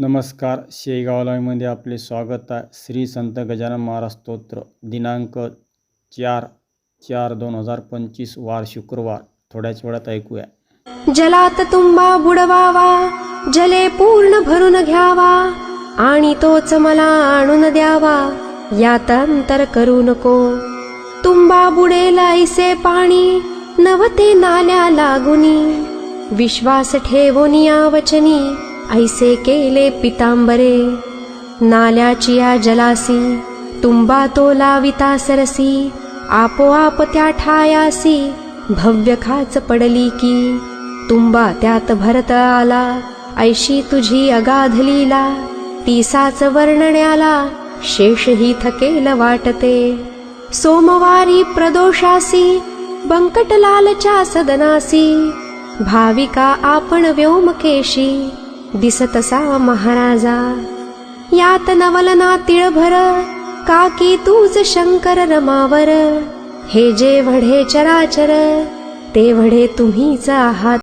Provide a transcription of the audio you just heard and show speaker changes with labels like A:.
A: नमस्कार. शेगाव लाईव्हमध्ये आपले स्वागत आहे. श्री संत गजानन महाराज स्तोत्र दिनांक चार चार दोन हजार पंचवीस वार शुक्रवार. थोड्याच वेळात ऐकूया.
B: जलात तुंबा बुडवावा जले पूर्ण भरून घ्यावा आणि तोच मला आणून द्यावा यात अंतर करू नको. तुंबा बुडेल ऐसे पाणी नवते नाल्या लागुनी. विश्वास ठेवून या वचनी ऐसे केले पितांबरे नाल्याचिया जलासी तुंबा तो लाविता सरसी आपोआप त्या ठायासी भव्य खाच पडली की तुंबा त्यात भरत आला ऐशी तुझी अगाध लीला तीसाच वर्णण्याला शेष ही थकेल वाटते. सोमवारी प्रदोषासी बंकटलालच्या सदनासी भाविका आपण व्योमकेशी दिसतसा महाराजा. यात नवलना तिळभर काकी तूच शंकर रमावर? हे जे वढे चराचर ते वढे तुम्हीच आहात.